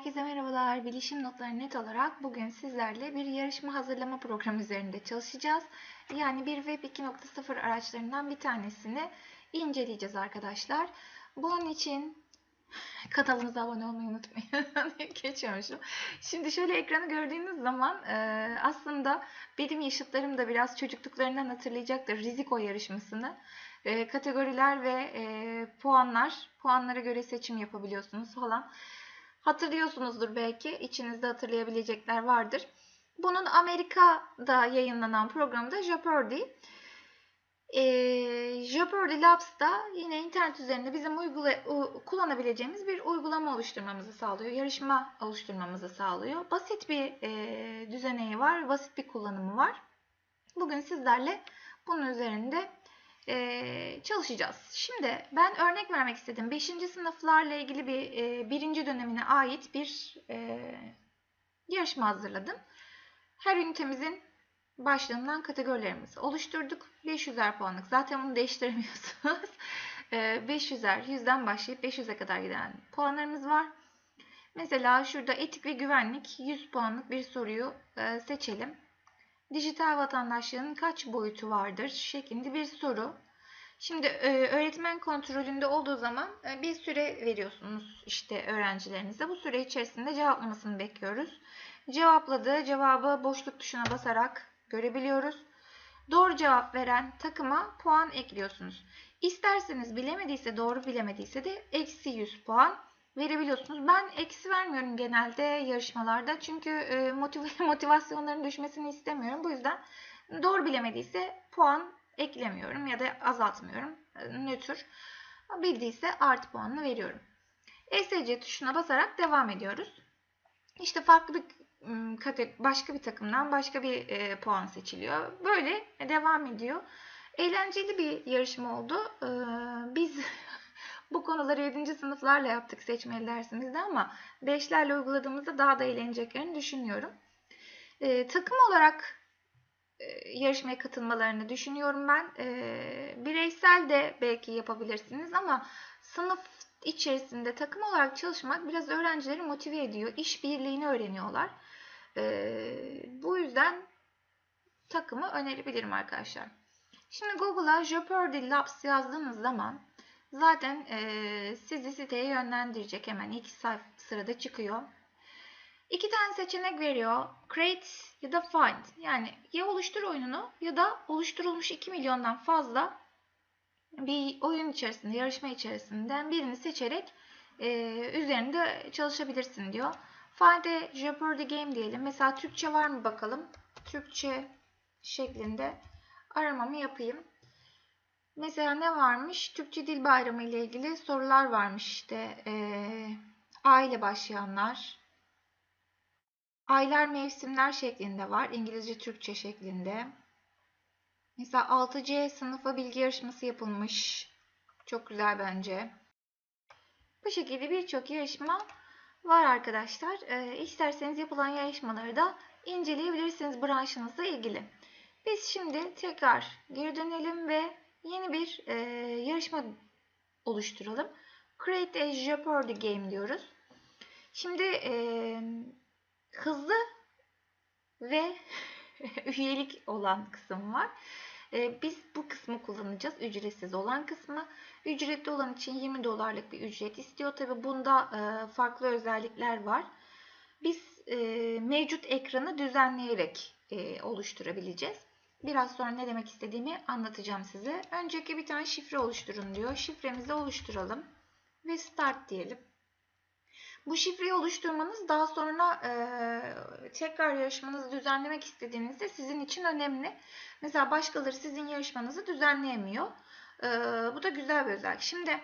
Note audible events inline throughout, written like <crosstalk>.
Herkese merhabalar. Bilişim notları net olarak bugün sizlerle bir yarışma hazırlama programı üzerinde çalışacağız. Yani bir Web 2.0 araçlarından bir tanesini inceleyeceğiz arkadaşlar. Bunun için kanalımıza abone olmayı unutmayın. <laughs> Geçiyormuşum. Şimdi şöyle ekranı gördüğünüz zaman e, aslında benim yaşıtlarım da biraz çocukluklarından hatırlayacaktır Riziko yarışmasını. E, kategoriler ve e, puanlar, puanlara göre seçim yapabiliyorsunuz falan. Hatırlıyorsunuzdur belki. içinizde hatırlayabilecekler vardır. Bunun Amerika'da yayınlanan programı da Jeopardy. E, Jeopardy Labs'da yine internet üzerinde bizim uygula u- kullanabileceğimiz bir uygulama oluşturmamızı sağlıyor. Yarışma oluşturmamızı sağlıyor. Basit bir e, düzeneği var. Basit bir kullanımı var. Bugün sizlerle bunun üzerinde e, çalışacağız. Şimdi ben örnek vermek istedim. 5. sınıflarla ilgili bir e, birinci dönemine ait bir e, yarışma hazırladım. Her ünitemizin başlığından kategorilerimizi oluşturduk. 500'er puanlık. Zaten bunu değiştiremiyorsunuz. e, 500'er, 100'den başlayıp 500'e kadar giden puanlarımız var. Mesela şurada etik ve güvenlik 100 puanlık bir soruyu seçelim dijital vatandaşlığın kaç boyutu vardır şeklinde bir soru. Şimdi e, öğretmen kontrolünde olduğu zaman e, bir süre veriyorsunuz işte öğrencilerinize. Bu süre içerisinde cevaplamasını bekliyoruz. Cevapladığı cevabı boşluk tuşuna basarak görebiliyoruz. Doğru cevap veren takıma puan ekliyorsunuz. İsterseniz bilemediyse doğru bilemediyse de eksi 100 puan verebiliyorsunuz. Ben eksi vermiyorum genelde yarışmalarda. Çünkü e, motiv <laughs> motivasyonların düşmesini istemiyorum. Bu yüzden doğru bilemediyse puan eklemiyorum ya da azaltmıyorum. E, Nötr. Bildiyse artı puanını veriyorum. ESC tuşuna basarak devam ediyoruz. İşte farklı bir başka bir takımdan başka bir e, puan seçiliyor. Böyle devam ediyor. Eğlenceli bir yarışma oldu. Biz <laughs> bu konuları 7. sınıflarla yaptık seçmeli dersimizde ama 5'lerle uyguladığımızda daha da eğleneceklerini düşünüyorum. Ee, takım olarak e, yarışmaya katılmalarını düşünüyorum ben. Ee, bireysel de belki yapabilirsiniz ama sınıf içerisinde takım olarak çalışmak biraz öğrencileri motive ediyor. İşbirliğini öğreniyorlar. Ee, bu yüzden takımı önerebilirim arkadaşlar. Şimdi Google'a Jeopardy Labs yazdığınız zaman zaten e, sizi siteye yönlendirecek. Hemen ilk sayfa sırada çıkıyor. İki tane seçenek veriyor. Create ya da Find. Yani ya oluştur oyununu ya da oluşturulmuş 2 milyondan fazla bir oyun içerisinde, yarışma içerisinden birini seçerek e, üzerinde çalışabilirsin diyor. Find Jeopardy game diyelim. Mesela Türkçe var mı bakalım. Türkçe şeklinde aramamı yapayım. Mesela ne varmış? Türkçe Dil Bayramı ile ilgili sorular varmış işte. Ee, A ile başlayanlar. Aylar, mevsimler şeklinde var. İngilizce, Türkçe şeklinde. Mesela 6C sınıfa bilgi yarışması yapılmış. Çok güzel bence. Bu şekilde birçok yarışma var arkadaşlar. Ee, isterseniz yapılan yarışmaları da inceleyebilirsiniz branşınızla ilgili. Biz şimdi tekrar geri dönelim ve yeni bir e, yarışma oluşturalım. Create a Jeopardy game diyoruz. Şimdi e, hızlı ve <laughs> üyelik olan kısım var. E, biz bu kısmı kullanacağız. Ücretsiz olan kısmı. Ücretli olan için 20 dolarlık bir ücret istiyor. Tabi bunda e, farklı özellikler var. Biz e, mevcut ekranı düzenleyerek e, oluşturabileceğiz. Biraz sonra ne demek istediğimi anlatacağım size. Önceki bir tane şifre oluşturun diyor. Şifremizi oluşturalım ve start diyelim. Bu şifreyi oluşturmanız daha sonra e, tekrar yarışmanızı düzenlemek istediğinizde sizin için önemli. Mesela başkaları sizin yarışmanızı düzenleyemiyor. E, bu da güzel bir özellik. Şimdi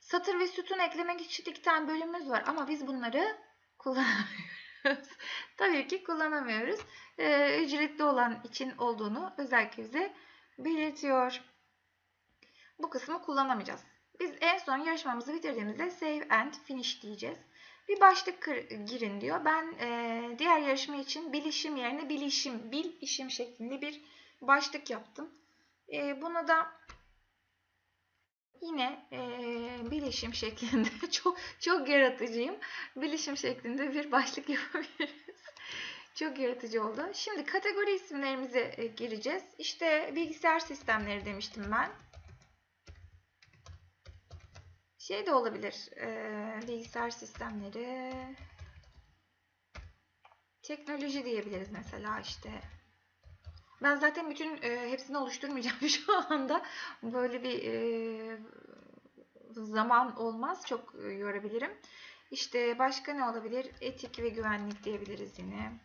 satır ve sütun eklemek için iki tane bölümümüz var ama biz bunları <laughs> kullanamıyoruz. <laughs> Tabii ki kullanamıyoruz. Ee, ücretli olan için olduğunu özellikle bize belirtiyor. Bu kısmı kullanamayacağız. Biz en son yarışmamızı bitirdiğimizde save and finish diyeceğiz. Bir başlık girin diyor. Ben e, diğer yarışma için bilişim yerine bilişim, bil işim şeklinde bir başlık yaptım. E, buna da yine e, bilişim şeklinde <laughs> çok çok yaratıcıyım. Bilişim şeklinde bir başlık <laughs> yapabiliriz. Çok yaratıcı oldu. Şimdi kategori isimlerimize e, gireceğiz. İşte bilgisayar sistemleri demiştim ben. Şey de olabilir. E, bilgisayar sistemleri. Teknoloji diyebiliriz mesela işte. Ben zaten bütün e, hepsini oluşturmayacağım <laughs> şu anda. Böyle bir e, zaman olmaz. Çok e, yorabilirim. İşte başka ne olabilir? Etik ve güvenlik diyebiliriz yine.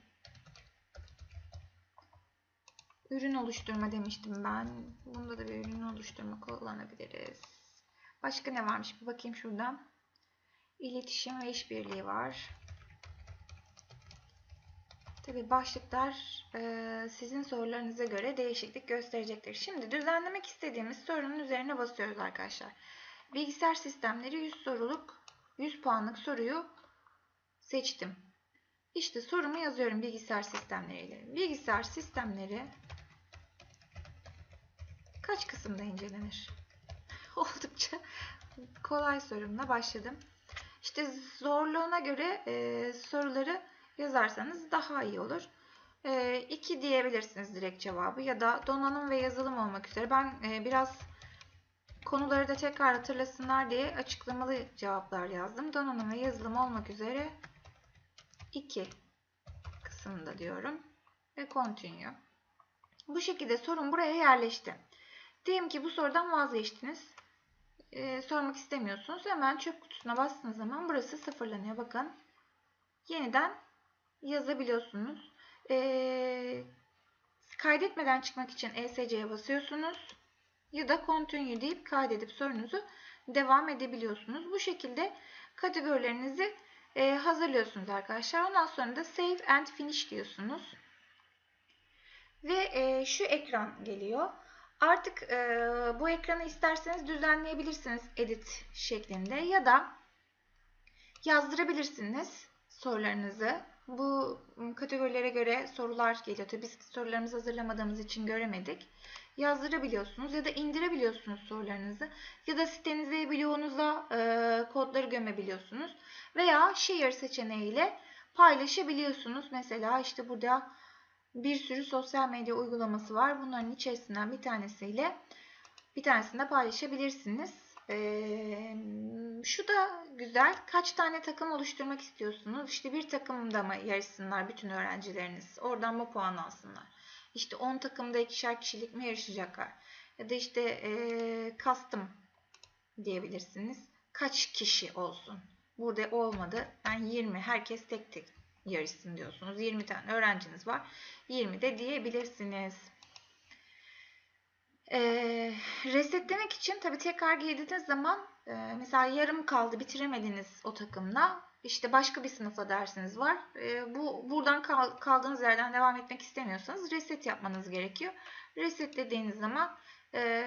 Ürün oluşturma demiştim ben. Bunda da bir ürün oluşturma kullanabiliriz. Başka ne varmış? Bir bakayım şuradan. İletişim ve işbirliği var. Tabi başlıklar e, sizin sorularınıza göre değişiklik gösterecektir. Şimdi düzenlemek istediğimiz sorunun üzerine basıyoruz arkadaşlar. Bilgisayar sistemleri 100 soruluk 100 puanlık soruyu seçtim. İşte sorumu yazıyorum bilgisayar sistemleriyle. Bilgisayar sistemleri kaç kısımda incelenir? <laughs> Oldukça kolay sorumla başladım. İşte zorluğuna göre e, soruları yazarsanız daha iyi olur. 2 e, diyebilirsiniz direkt cevabı ya da donanım ve yazılım olmak üzere. Ben e, biraz konuları da tekrar hatırlasınlar diye açıklamalı cevaplar yazdım. Donanım ve yazılım olmak üzere 2 kısımda diyorum. Ve continue. Bu şekilde sorun buraya yerleşti. Diyelim ki bu sorudan vazgeçtiniz. Ee, sormak istemiyorsunuz. Hemen çöp kutusuna bastığınız zaman burası sıfırlanıyor. Bakın. Yeniden yazabiliyorsunuz. Ee, kaydetmeden çıkmak için ESC'ye basıyorsunuz. Ya da continue deyip kaydedip sorunuzu devam edebiliyorsunuz. Bu şekilde kategorilerinizi e, hazırlıyorsunuz arkadaşlar. Ondan sonra da save and finish diyorsunuz. Ve e, şu ekran geliyor. Artık e, bu ekranı isterseniz düzenleyebilirsiniz edit şeklinde ya da yazdırabilirsiniz sorularınızı. Bu kategorilere göre sorular geliyor. Tabii biz sorularımızı hazırlamadığımız için göremedik. Yazdırabiliyorsunuz ya da indirebiliyorsunuz sorularınızı. Ya da sitenize, bloğunuza e, kodları gömebiliyorsunuz. Veya share seçeneğiyle paylaşabiliyorsunuz. Mesela işte burada bir sürü sosyal medya uygulaması var. Bunların içerisinden bir tanesiyle bir tanesinde paylaşabilirsiniz. Ee, şu da güzel. Kaç tane takım oluşturmak istiyorsunuz? İşte bir takımda mı yarışsınlar bütün öğrencileriniz? Oradan mı puan alsınlar? İşte 10 takımda ikişer kişilik mi yarışacaklar? Ya da işte e, custom diyebilirsiniz. Kaç kişi olsun? Burada olmadı. Ben 20. Herkes tek tek yarışsın diyorsunuz. 20 tane öğrenciniz var. 20 de diyebilirsiniz. Ee, resetlemek için tabii tekrar girdiğiniz zaman e, mesela yarım kaldı bitiremediniz o takımla. İşte başka bir sınıfla dersiniz var. E, bu buradan kal, kaldığınız yerden devam etmek istemiyorsanız reset yapmanız gerekiyor. Resetlediğiniz zaman e,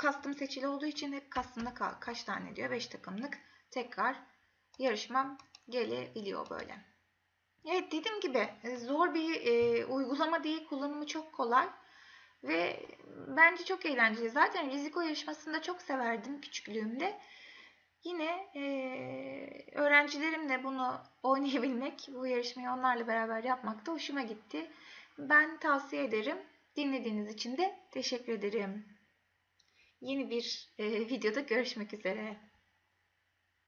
custom seçili olduğu için hep custom'da kaç tane diyor? 5 takımlık tekrar yarışmam gelebiliyor böyle. Evet dediğim gibi e, zor bir e, uygulama değil. Kullanımı çok kolay. Ve bence çok eğlenceli. Zaten Riziko yarışmasını çok severdim küçüklüğümde. Yine e, öğrencilerimle bunu oynayabilmek, bu yarışmayı onlarla beraber yapmak da hoşuma gitti. Ben tavsiye ederim. Dinlediğiniz için de teşekkür ederim. Yeni bir e, videoda görüşmek üzere.